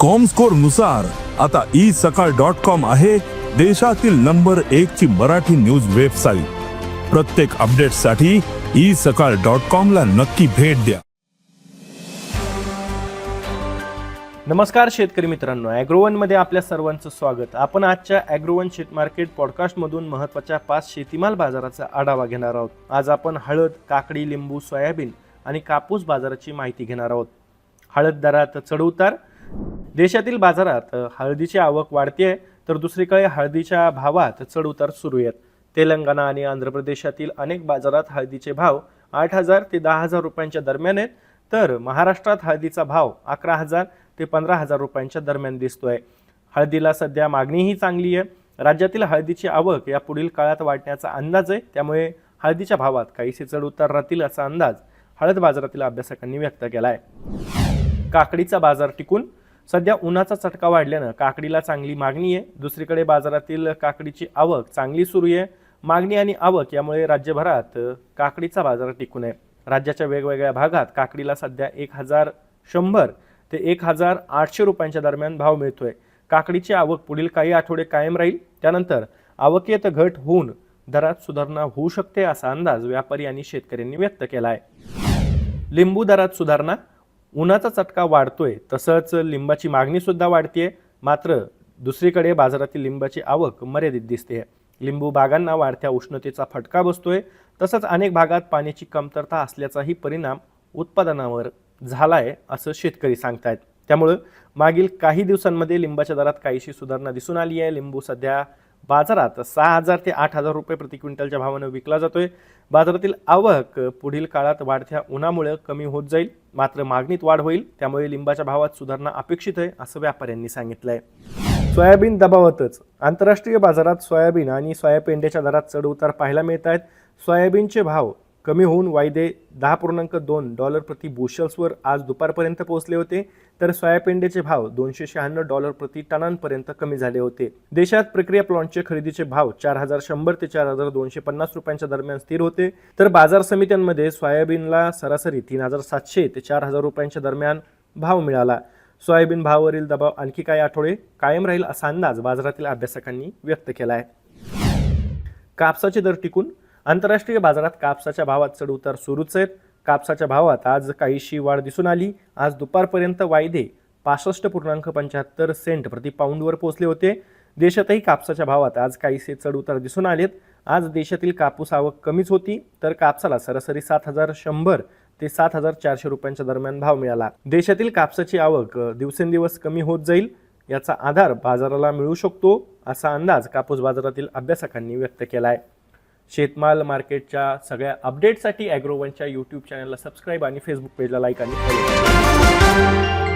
कॉमस्कोरनुसार आता ई सकाळ dot com आहे देशातील नंबर एक ची मराठी न्यूज वेबसाईट प्रत्येक अपडेटसाठी ई सकाळ डॉट कॉम ला नक्की भेट द्या. नमस्कार शेतकरी मित्रांनो ॲग्रोवनमध्ये आपल्या सर्वांचं स्वागत. आपण आजच्या ॲग्रोवन शेत मार्केट पॉडकास्टमधून महत्त्वाच्या पाच शेतीमाल बाजाराचा आढावा घेणार आहोत. आज आपण हळद काकडी लिंबू सोयाबीन आणि कापूस बाजाराची माहिती घेणार आहोत. हळद दरात चढउतार देशातील बाजारात हळदीची आवक वाढते तर दुसरीकडे हळदीच्या भावात चढउतार सुरू आहेत. तेलंगणा आणि आंध्र प्रदेशातील अनेक बाजारात हळदीचे भाव आठ हजार ते दहा हजार रुपयांच्या दरम्यान आहेत तर महाराष्ट्रात हळदीचा भाव अकरा हजार ते पंधरा हजार रुपयांच्या दरम्यान दिसतोय. हळदीला सध्या मागणीही चांगली आहे. राज्यातील हळदीची आवक या पुढील काळात वाढण्याचा अंदाज आहे. त्यामुळे हळदीच्या भावात काहीसे चढउतार राहतील असा अंदाज हळद बाजारातील अभ्यासकांनी व्यक्त केला आहे काकडीचा बाजार टिकून सध्या उन्हाचा चटका वाढल्यानं काकडीला चांगली मागणी आहे. दुसरीकडे बाजारातील काकडीची आवक चांगली सुरू आहे. मागणी आणि आवक यामुळे राज्यभरात काकडीचा बाजार टिकून आहे. राज्याच्या वेगवेगळ्या भागात काकडीला सध्या एक हजार शंभर ते एक हजार आठशे रुपयांच्या दरम्यान भाव मिळतोय. काकडीची आवक पुढील काही आठवडे कायम राहील. त्यानंतर आवकेत घट होऊन दरात सुधारणा होऊ शकते असा अंदाज व्यापारी आणि शेतकऱ्यांनी व्यक्त केला आहे लिंबू दरात सुधारणा उन्हाचा चटका वाढतोय तसंच लिंबाची मागणी सुद्धा वाढतीये. मात्र दुसरीकडे बाजारातील लिंबाची आवक मर्यादित दिसते लिंबू बागांना वाढत्या उष्णतेचा फटका बसतोय तसंच अनेक भागात पाण्याची कमतरता असल्याचाही परिणाम उत्पादनावर झालाय असं शेतकरी सांगतायत. त्यामुळं मागील काही दिवसांमध्ये लिंबाच्या दरात काहीशी सुधारणा दिसून आली आहे लिंबू सध्या बाजारात सहा हजार ते आठ हजार रुपये प्रति क्विंटलच्या भावानं विकला जातोय. बाजारातील आवक पुढील काळात वाढत्या उन्हामुळे कमी होत जाईल मात्र मागणीत वाढ होईल त्यामुळे लिंबाच्या भावात सुधारणा अपेक्षित आहे असं व्यापाऱ्यांनी सांगितलंय. सोयाबीन दबावातच आंतरराष्ट्रीय बाजारात सोयाबीन आणि सोयापेंड्याच्या दरात चढउतार पाहायला मिळत आहेत. सोयाबीनचे भाव कमी होऊन वायदे दहा पूर्णांक दोन डॉलर प्रति बुशल्सवर आज दुपारपर्यंत पोहोचले होते तर सोयापेंड्याचे भाव दोनशे शहाण्णव डॉलर प्रति टनांपर्यंत कमी झाले होते. देशात प्रक्रिया प्लॉन्टचे खरेदीचे भाव चार हजार शंभर ते चार हजार दोनशे पन्नास रुपयांच्या दरम्यान स्थिर होते तर बाजार समित्यांमध्ये सोयाबीनला सरासरी तीन हजार सातशे ते चार हजार रुपयांच्या दरम्यान भाव मिळाला. सोयाबीन भावावरील दबाव आणखी काही आठवडे कायम राहील असा अंदाज बाजारातील अभ्यासकांनी व्यक्त केला आहे कापसाचे दर टिकून आंतरराष्ट्रीय बाजारात कापसाच्या भावात चढउतार सुरूच आहेत. कापसाच्या भावात आज काहीशी वाढ दिसून आली. आज दुपारपर्यंत वायदे पासष्ट पूर्णांक पंच्याहत्तर सेंट प्रति पाऊंडवर पोहोचले होते. देशातही कापसाच्या भावात आज काहीसे चढउतार दिसून आलेत. आज देशातील कापूस आवक कमीच होती तर कापसाला सरासरी सात हजार शंभर ते सात हजार चारशे रुपयांच्या दरम्यान भाव मिळाला. देशातील कापसाची आवक दिवसेंदिवस कमी होत जाईल याचा आधार बाजाराला मिळू शकतो असा अंदाज कापूस बाजारातील अभ्यासकांनी व्यक्त केला आहे शेतमाल मार्केटच्या सगळ्या अपडेटसाठी ॲग्रोवनच्या यूट्यूब चॅनलला सबस्क्राईब आणि फेसबुक पेजला लाईक आणि फॉलो करा